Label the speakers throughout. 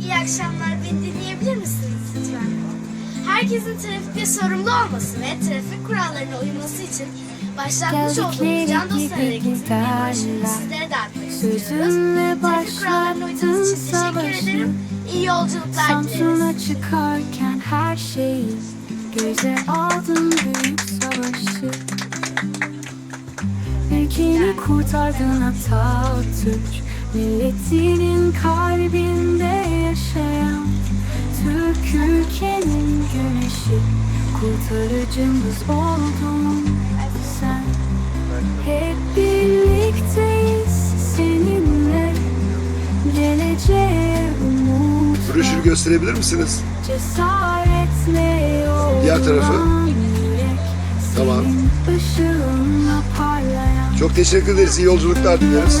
Speaker 1: İyi akşamlar. Beni dinleyebilir misiniz lütfen? Herkesin trafikte sorumlu olması ve trafik kurallarına uyması için başlatmış olduğumuz Can Dostlar Hareketi'nin broşürünü sizlere dağıtmak istiyoruz. Trafik kurallarına uyduğunuz için teşekkür ederim. İyi yolculuklar dileriz.
Speaker 2: Samsun'a çıkarken her şeyi Göze aldın büyük savaşı Ülkeni kurtardın Atatürk Milletinin kalbinde yaşayan Türk ülkenin güneşi Kurtarıcımız oldun sen Hep birlikteyiz seninle Geleceğe umut
Speaker 3: Broşürü gösterebilir misiniz?
Speaker 2: Cesaretle
Speaker 3: Diğer tarafı. Tamam. Çok teşekkür ederiz. İyi yolculuklar dileriz.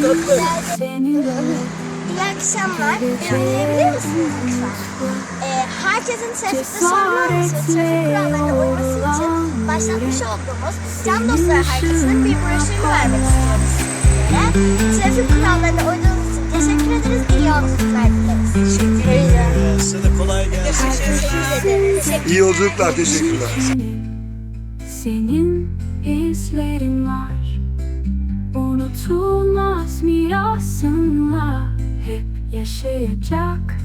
Speaker 2: birlikteyiz seninle
Speaker 1: İyi akşamlar. Dinleyebilir misiniz lütfen? Ee, herkesin trafikte ve trafik kurallarına uyması için başlatmış olduğumuz Can Dostlar Hareketi'nin bir broşürünü vermek istiyoruz sizlere. Trafik kurallarına uyduğunuz için teşekkür ederiz. İyi yolculuklar dileriz. Teşekkür ederim.
Speaker 4: Sana kolay gelsin.
Speaker 1: Teşekkür ederim.
Speaker 3: İyi yolculuklar. Teşekkürler.
Speaker 2: Senin izlerin var. Unutulmaz mirasınla Hep yaşayacak